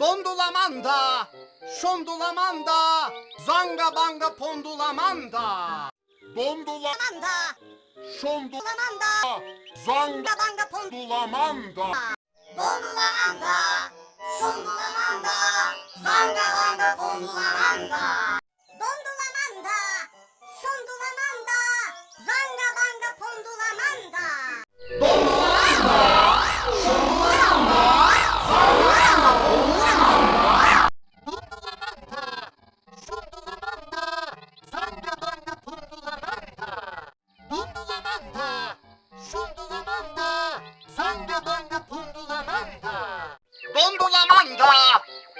Dondulamanda, şondulamanda, zanga banga pondulamanda. Dondula, Lamanda, şondu, lamanda, zanga, banga pon. dulamanda. Dondulamanda, şondulamanda, zanga banga pondulamanda.